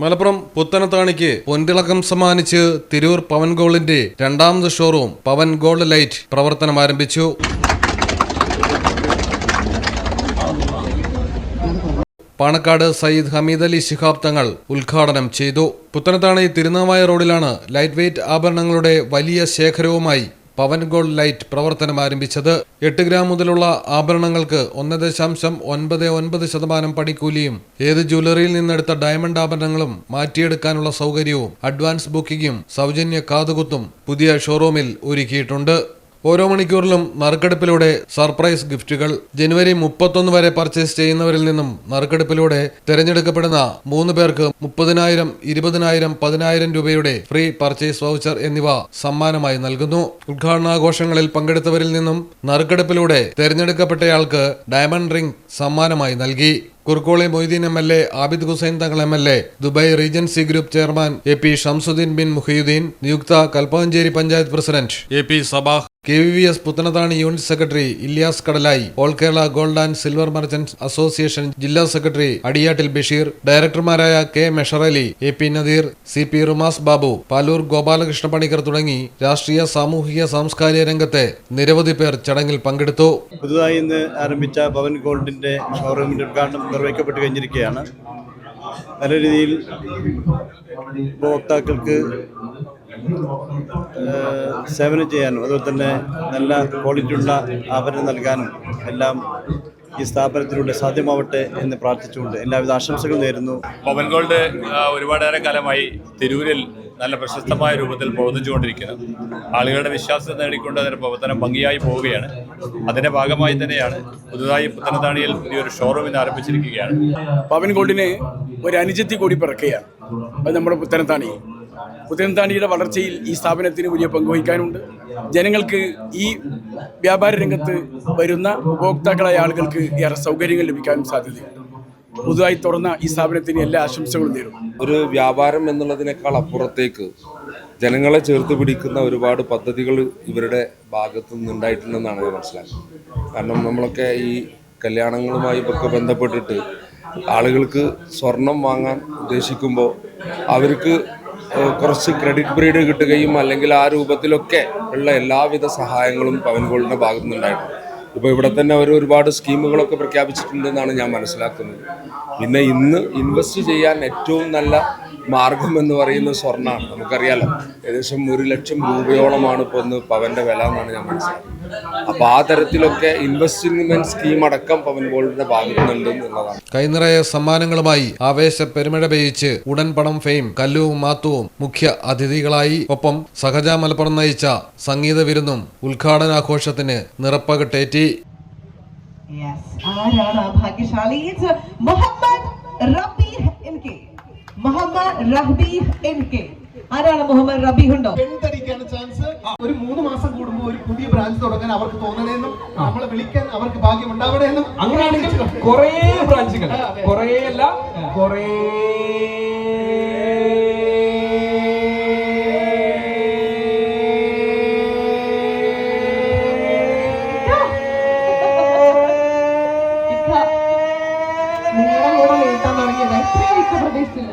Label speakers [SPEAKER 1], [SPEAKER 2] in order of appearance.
[SPEAKER 1] മലപ്പുറം പുത്തനത്താണിക്ക് പൊൻതിളക്കം സമ്മാനിച്ച് തിരൂർ പവൻ ഗോൾഡിന്റെ രണ്ടാമത് ഷോറൂം പവൻ ഗോൾഡ് ലൈറ്റ് പ്രവർത്തനം ആരംഭിച്ചു. പാണക്കാട് സയ്യിദ് ഹമീദ് അലി ശിഹാബ് തങ്ങൾ ഉദ്ഘാടനം ചെയ്തു. പുത്തനത്താണി തിരുനാവായ റോഡിലാണ് ലൈറ്റ് വെയ്റ്റ് ആഭരണങ്ങളുടെ വലിയ ശേഖരവുമായി പവൻ ഗോൾഡ് ലൈറ്റ് പ്രവർത്തനം ആരംഭിച്ചത്. എട്ട് ഗ്രാം മുതലുള്ള ആഭരണങ്ങൾക്ക് ഒന്ന് ദശാംശം ഒൻപത് ഒൻപത് ശതമാനം പണിക്കൂലിയും ഏത് ജ്വല്ലറിയിൽ നിന്നെടുത്ത ഡയമണ്ട് ആഭരണങ്ങളും മാറ്റിയെടുക്കാനുള്ള സൗകര്യവും അഡ്വാൻസ് ബുക്കിംഗും സൗജന്യ കാതുകുത്തും പുതിയ ഷോറൂമിൽ ഒരുക്കിയിട്ടുണ്ട്. ഓരോ മണിക്കൂറിലും നറുക്കെടുപ്പിലൂടെ സർപ്രൈസ് ഗിഫ്റ്റുകൾ. ജനുവരി മുപ്പത്തൊന്ന് വരെ പർച്ചേസ് ചെയ്യുന്നവരിൽ നിന്നും നറുക്കെടുപ്പിലൂടെ തിരഞ്ഞെടുക്കപ്പെടുന്ന മൂന്ന് പേർക്ക് മുപ്പതിനായിരം ഇരുപതിനായിരം പതിനായിരം രൂപയുടെ ഫ്രീ പർച്ചേസ് വൗച്ചർ എന്നിവ സമ്മാനമായി നൽകുന്നു. ഉദ്ഘാടനാഘോഷങ്ങളിൽ പങ്കെടുത്തവരിൽ നിന്നും നറുക്കെടുപ്പിലൂടെ തിരഞ്ഞെടുക്കപ്പെട്ടയാൾക്ക് ഡയമണ്ട് റിംഗ് സമ്മാനമായി നൽകി. Kurukkoli Moideen M L A Abid Hussain Thangal M L A Dubai Regency Group chairman A P Shamsuddin bin Muhiyuddin നിയുക്ത Kalpakanchery panchayat president A P Sabah K V V S Puthanathani unit secretary Ilyas Kadalayi all Kerala gold and silver merchants association ജില്ലാ secretary Adiyattil Basheer ഡയറക്ടർമാരായ K Mesharali A P Nadeer C P Rumas Babu Palur Gopalakrishna Panicker തുടങ്ങി രാഷ്ട്രീയ സാമൂഹിക സാംസ്കാരിക രംഗത്തെ നിരവധി പേർ ചടങ്ങിൽ പങ്കെടുത്തു.
[SPEAKER 2] പുതുതായി ഇന്ന് ആരംഭിച്ച പവൻ ഗോൾഡിന്റെ ഷോറൂമിന്റെ ഉദ്ഘാടനം നിർവഹിക്കപ്പെട്ട് കഴിഞ്ഞിരിക്കുകയാണ്. നല്ല രീതിയിൽ ഉപഭോക്താക്കൾക്ക് സേവനം ചെയ്യാനും അതുപോലെ തന്നെ നല്ല ക്വാളിറ്റിയുള്ള ആഭരണം നൽകാനും എല്ലാം ഈ സ്ഥാപനത്തിലൂടെ സാധ്യമാവട്ടെ എന്ന് പ്രാർത്ഥിച്ചുകൊണ്ട് എല്ലാവിധ ആശംസകളും നേരുന്നു.
[SPEAKER 3] പവൻ ഗോൾഡ് ഒരുപാടേറെ കാലമായി തിരൂരിൽ നല്ല പ്രശസ്തമായ രൂപത്തിൽ പ്രവർത്തിച്ചുകൊണ്ടിരിക്കുന്നത് ആളുകളുടെ വിശ്വാസം നേടിക്കൊണ്ട് അതിന്റെ പ്രവർത്തനം ഭംഗിയായി പോവുകയാണ്. അതിന്റെ ഭാഗമായി തന്നെയാണ് പുതുതായി പുത്തനത്താണിയിൽ പുതിയൊരു ഷോറൂമിന് ആരംഭിച്ചിരിക്കുകയാണ്.
[SPEAKER 4] പവൻ ഗോൾഡിനെ ഒരു അനുജത്തി കൂടി പിറക്കുകയാണ്. അത് നമ്മുടെ പുത്തനത്താണി പുത്തനത്താണിയുടെ വളർച്ചയിൽ ഈ സ്ഥാപനത്തിന് വലിയ പങ്കുവഹിക്കാനുണ്ട് ജനങ്ങൾക്ക് ഈ വ്യാപാര രംഗത്ത് വരുന്ന ഉപഭോക്താക്കളായ ആളുകൾക്ക് ഏറെ സൗകര്യങ്ങൾ ലഭിക്കാനും സാധ്യതയുണ്ട്. പുതുതായി തുറന്ന ഈ സ്ഥാപനത്തിന് എല്ലാ ആശംസകളും നേരും
[SPEAKER 5] ഒരു വ്യാപാരം എന്നുള്ളതിനേക്കാൾ അപ്പുറത്തേക്ക് ജനങ്ങളെ ചേർത്ത് പിടിക്കുന്ന ഒരുപാട് പദ്ധതികൾ ഇവരുടെ ഭാഗത്തു നിന്നുണ്ടായിട്ടുണ്ടെന്നാണ് ഞാൻ മനസ്സിലാക്കുന്നത്. കാരണം നമ്മളൊക്കെ ഈ കല്യാണങ്ങളുമായി ഒക്കെ ബന്ധപ്പെട്ടിട്ട് ആളുകൾക്ക് സ്വർണം വാങ്ങാൻ ഉദ്ദേശിക്കുമ്പോൾ അവർക്ക് കുറച്ച് ക്രെഡിറ്റ് ബ്രീഡ് കിട്ടുകയും അല്ലെങ്കിൽ ആ രൂപത്തിലൊക്കെ ഉള്ള എല്ലാവിധ സഹായങ്ങളും പവൻ ഗോൾഡിന്റെ ഭാഗത്തു നിന്നുണ്ടായിട്ടുണ്ട്. ഇപ്പോൾ ഇവിടെ തന്നെ അവർ ഒരുപാട് സ്കീമുകളൊക്കെ പ്രഖ്യാപിച്ചിട്ടുണ്ടെന്നാണ് ഞാൻ മനസ്സിലാക്കുന്നത്. പിന്നെ ഇന്ന് ഇൻവെസ്റ്റ് ചെയ്യാൻ ഏറ്റവും നല്ല മാർഗം എന്ന് പറയുന്നത് സ്വർണമാണ് നമുക്കറിയാലോ ഏകദേശം ഒരു ലക്ഷം രൂപയോളമാണ് ഇപ്പോൾ ഒന്ന് പവന്റെ വില എന്നാണ് ഞാൻ മനസ്സിലാക്കുന്നത്. അപ്പോൾ ആ തരത്തിലൊക്കെ ഇൻവെസ്റ്റ്മെന്റ് സ്കീം അടക്കം പവൻ ഗോൾഡിന്റെ ഭാഗത്തു നിന്നുണ്ട് എന്നുള്ളതാണ്
[SPEAKER 1] കൈനിറയ സമ്മാനങ്ങളുമായി ആവേശ പെരുമഴ പെയ്യിച്ച് ഉടൻ പണം ഫെയിം കല്ലുവും മാത്തുവും മുഖ്യ അതിഥികളായി. ഒപ്പം സഹജ മലപ്പുറം നയിച്ച സംഗീത വിരുന്നും ഉദ്ഘാടനാഘോഷത്തിന് നിറപ്പകട്ടേറ്റി.
[SPEAKER 6] ആരാണ് ഭാഗ്യശാലി? Mohammad Rabeeh N K Mohammad N K ആരാണ് മുഹമ്മദ് റബീഹുണ്ടോ
[SPEAKER 7] പെൺതടിക്കാണ് ചാൻസ് ഒരു മൂന്ന് മാസം കൂടുമ്പോൾ ഒരു പുതിയ ബ്രാഞ്ച് തുടങ്ങാൻ അവർക്ക് തോന്നണേന്നും നമ്മളെ വിളിക്കാൻ അവർക്ക് ഭാഗ്യം ഉണ്ടാവണേന്നും
[SPEAKER 8] അങ്ങനെയാണെങ്കിൽ കുറേ ബ്രാഞ്ചുകൾ കുറേ അല്ല കുറേ
[SPEAKER 6] നിങ്ങളുടെ കൂടെ നീട്ടാൻ തുടങ്ങിയത്. ഇത്രയും പ്രതീക്ഷിച്ചില്ല.